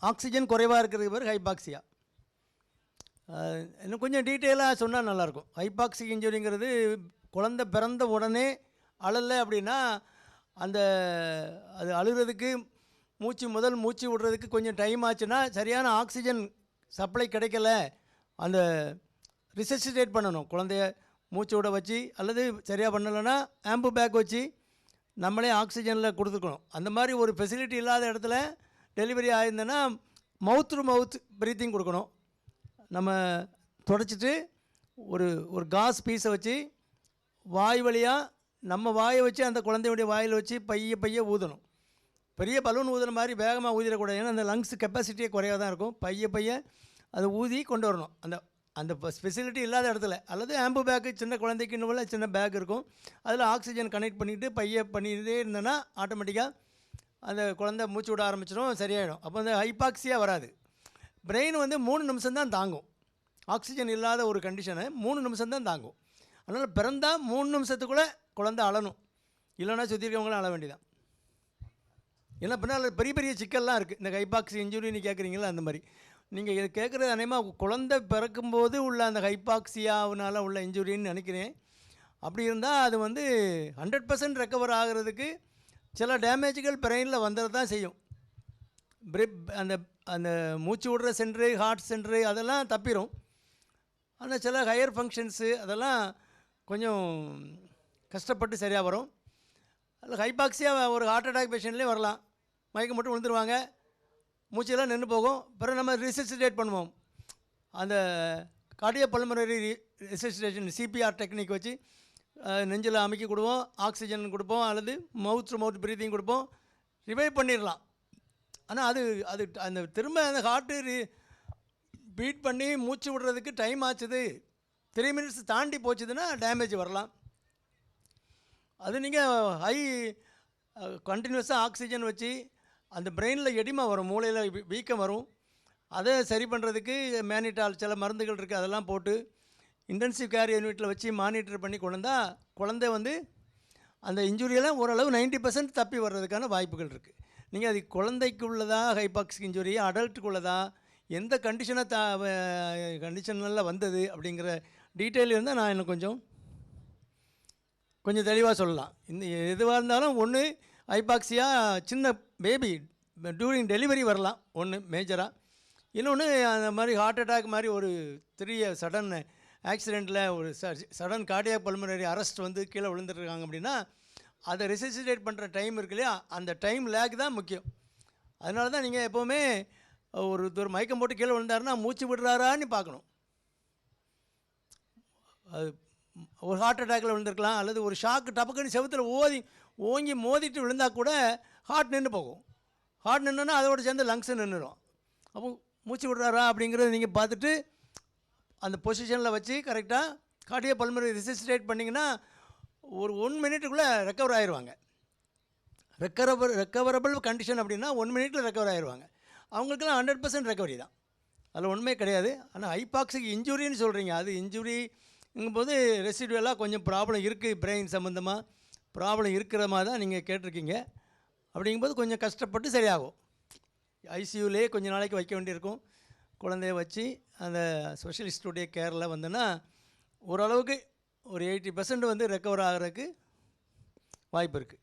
Oxygen குறைவாக இருக்கிறதுக்கு பேர் ஹைபாக்சியா இன்னும் கொஞ்சம் டீட்டெயிலாக சொன்னால் நல்லாயிருக்கும். ஹைபாக்சிக் இன்ஜுரிங்கிறது குழந்தை பிறந்த உடனே அழலை அப்படின்னா அந்த அது அழுகிறதுக்கு மூச்சு முதல் மூச்சு விடுறதுக்கு கொஞ்சம் டைம் ஆச்சுன்னா சரியான ஆக்சிஜன் சப்ளை கிடைக்கல. அந்த ரிசஸ்டேட் பண்ணணும். குழந்தைய மூச்சு விட வச்சு அல்லது சரியாக பண்ணலைன்னா ஆம்பு பேக் வச்சு நம்மளே ஆக்சிஜனில் கொடுத்துக்கணும் அந்த மாதிரி ஒரு ஃபெசிலிட்டி இல்லாத இடத்துல டெலிவரி ஆயிருந்தேன்னா மவுத் டு மவுத் ப்ரீத்திங் கொடுக்கணும். நம்ம தொடச்சிட்டு ஒரு ஒரு காஸ் பீஸை வச்சு வாய் வழியாக நம்ம வாயை வச்சு அந்த குழந்தையுடைய வாயில் வச்சு பைய பைய ஊதணும். பெரிய பலூன் ஊதுற மாதிரி வேகமாக ஊதிடக்கூடாது. ஏன்னா அந்த லங்ஸ் கெப்பாசிட்டியே குறையாக தான் இருக்கும். பைய பைய அதை ஊதி கொண்டு வரணும். அந்த அந்த ஃபெசிலிட்டி இல்லாத இடத்துல. அல்லது ஆம்பு பேக்கு சின்ன குழந்தைக்குன்னு சின்ன பேக் இருக்கும். அதில் ஆக்சிஜன் கனெக்ட் பண்ணிவிட்டு பைய பண்ணிகிட்டே இருந்தேன்னா ஆட்டோமேட்டிக்காக அந்த குழந்தை மூச்சு விட ஆரம்பிச்சிடும் சரியாயிடும். அப்போ அந்த ஹைபாக்சியா வராது. பிரெயின் வந்து மூணு நிமிஷம் தான் தாங்கும். ஆக்சிஜன் இல்லாத ஒரு கண்டிஷனை மூணு நிமிஷம் தான் தாங்கும். அதனால் பிறந்தால் மூணு நிமிஷத்துக்குள்ளே குழந்தை அழணும். இல்லைன்னா சுற்றி இருக்கவங்களும் அழ வேண்டியதான் ஏன்னா பின்னால் பெரிய பெரிய சிக்கல்லாம் இருக்குது இந்த ஹைபாக்சி இன்ஜுரின்னு கேட்குறீங்களா அந்த மாதிரி. நீங்கள் இது கேட்குறது அநேகமாக குழந்தை பிறக்கும்போது உள்ள அந்த ஹைபாக்சியாவினால உள்ள இன்ஜுரின்னு நினைக்கிறேன். அப்படி இருந்தால் அது வந்து ஹண்ட்ரட் பர்சன்ட் ரெக்கவர் ஆகிறதுக்கு சில டேமேஜுகள் பிரெயினில் வந்துட தான் செய்யும். பிரிப் அந்த அந்த மூச்சு விடுற சென்ட்ரு ஹார்ட் சென்ட்ரு அதெல்லாம் தப்பிடும் ஆனால் சில ஹையர் ஃபங்க்ஷன்ஸு அதெல்லாம் கொஞ்சம் கஷ்டப்பட்டு சரியாக வரும். அதில் ஹைபாக்ஸியாக ஒரு ஹார்ட் அட்டாக் பேஷண்ட்லேயும் வரலாம். மயக்கம் மட்டும் விழுந்துருவாங்க. மூச்செல்லாம் நின்று போகும். பிறகு நம்ம ரிசிஸ்டேட் பண்ணுவோம். அந்த cardio pulmonary resuscitation CPR technique வச்சு நெஞ்சில் அமைக்கி கொடுப்போம் ஆக்சிஜன் கொடுப்போம் அல்லது மவுத் டு மவுத் ப்ரீத்திங் கொடுப்போம். ரிவைவ் பண்ணிடலாம். ஆனால் அது அது அந்த திரும்ப அந்த ஹார்ட்டு பீட் பண்ணி மூச்சு விடுறதுக்கு டைம் ஆச்சுது. த்ரீ மினிட்ஸ் தாண்டி போச்சுதுன்னா டேமேஜ் வரலாம். அது நீங்கள் ஹை கண்டினியூஸாக ஆக்சிஜன் வச்சு அந்த பிரெயினில் எடிமா வரும் மூளையில் வீ- வீக்கம் வரும். அதை சரி பண்ணுறதுக்கு மேனிட்டால் சில மருந்துகள் இருக்குது அதெல்லாம் போட்டு இன்டென்சிவ் கேர் யூனிட்டில் வச்சு மானிட்டர் பண்ணி கொண்டு வந்தால் குழந்தை வந்து அந்த இன்ஜுரியெல்லாம் ஓரளவு 90% பர்சன்ட் தப்பி வர்றதுக்கான வாய்ப்புகள் இருக்குது நீங்கள் அது குழந்தைக்கு உள்ளதா ஹைபாக்ஸிக் இன்ஜுரி அடல்ட்டுக்கு உள்ளதா எந்த கண்டிஷனை த கண்டிஷனில் வந்தது அப்படிங்கிற டீட்டெயில் இருந்தால் நான் இன்னும் கொஞ்சம் கொஞ்சம் தெளிவாக சொல்லலாம். இந்த எதுவாக இருந்தாலும் ஒன்று ஹைபாக்சியா சின்ன பேபி டூரிங் டெலிவரி வரலாம். ஒன்று மேஜராக இன்னொன்று அந்த மாதிரி ஹார்ட் அட்டாக் மாதிரி ஒரு திரிய சடன் ஆக்சிடெண்ட்டில் ஒரு சடன் கார்டியாக பல்மனரி அரெஸ்ட் வந்து கீழே விழுந்துருக்காங்க அப்படின்னா அதை ரிசசிடேட் பண்ணுற டைம் இருக்கு இல்லையா? அந்த டைம் லேக் தான் முக்கியம். அதனால தான் நீங்கள் எப்போவுமே ஒரு ஒரு மயக்கம் போட்டு கீழே விழுந்தாருன்னா மூச்சு விடுறாரான்னு பார்க்கணும். அது ஒரு ஹார்ட் அட்டாக்கில் விழுந்திருக்கலாம் அல்லது ஒரு ஷாக்கு டபக்குன்னு செவத்தில் ஓதி ஓங்கி மோதிட்டு விழுந்தால் கூட ஹார்ட் நின்று போகும். ஹார்ட் நின்றுன்னா அதோட சேர்ந்து லங்ஸு நின்றுடும் அப்போ மூச்சு விடுறாரா அப்படிங்கிறத நீங்கள் பார்த்துட்டு அந்த பொசிஷனில் வச்சு கரெக்டாக கார்டியோ பல்மரி ரிசிஸ்டேட் பண்ணிங்கன்னா ஒரு ஒன் மினிட்டுக்குள்ளே ரெக்கவர் ஆயிடுவாங்க ரெக்கவரபிள் ரெக்கவரபிள் கண்டிஷன் அப்படின்னா ஒன் மினிட்டில் ரெக்கவர் ஆயிடுவாங்க அவங்களுக்குலாம் ஹண்ட்ரட் பர்சன்ட் ரெக்கவரி தான். அதில் ஒன்றுமே கிடையாது. ஆனால் ஹைபாக்சிக் இன்ஜுரின்னு சொல்கிறீங்க அது இன்ஜுரிங்கும்போது ரெசிடுவலாக கொஞ்சம் ப்ராப்ளம் இருக்குது பிரெயின் சம்மந்தமாக ப்ராப்ளம் இருக்கிற மாதிரி தான் நீங்கள் கேட்டிருக்கீங்க. அப்படிங்கும்போது கொஞ்சம் கஷ்டப்பட்டு சரியாகும். ஐசியூலேயே கொஞ்சம் நாளைக்கு வைக்க வேண்டியிருக்கும். குழந்தைய வச்சு அந்த ஸ்பெஷலிஸ்டுடைய கேரில் வந்தோன்னா ஓரளவுக்கு ஒரு எயிட்டி பர்சன்ட் வந்து ரெக்கவர் ஆகிறதுக்கு வாய்ப்பு இருக்குது